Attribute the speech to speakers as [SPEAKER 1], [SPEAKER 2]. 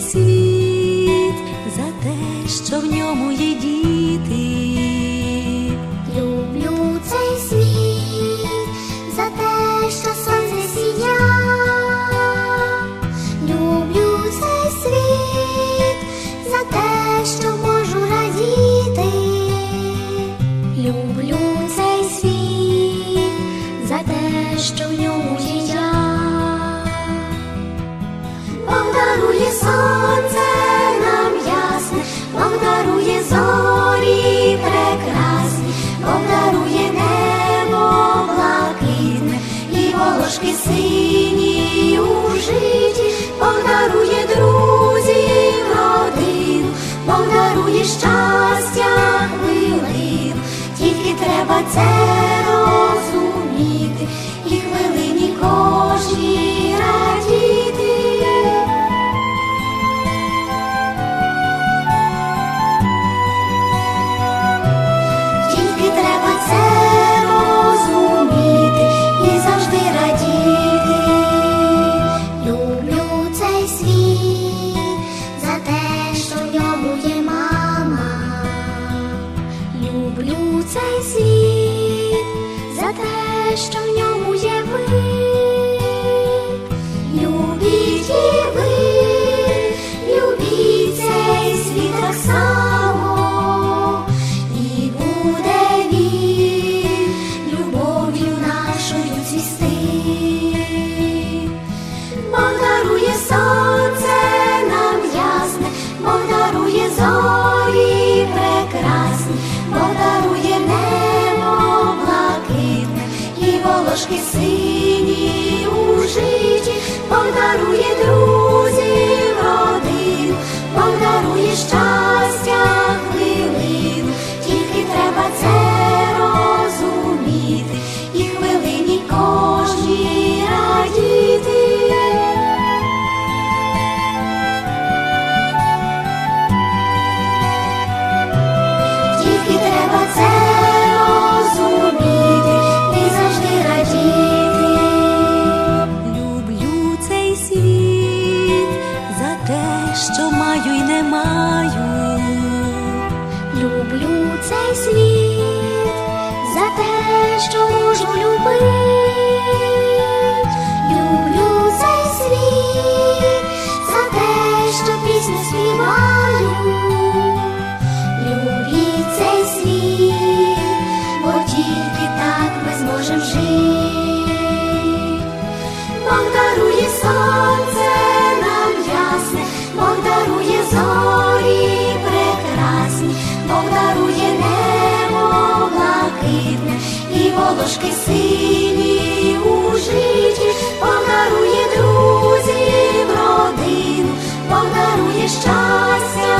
[SPEAKER 1] світ за те, що в ньому є діти.
[SPEAKER 2] дарує щастя хвилин, тільки треба це. strong que sim. що
[SPEAKER 1] маю й не маю,
[SPEAKER 2] люблю цей світ за те, що можу любити, люблю цей світ. волошки сині у житті, подарує друзів родину, подарує щастя.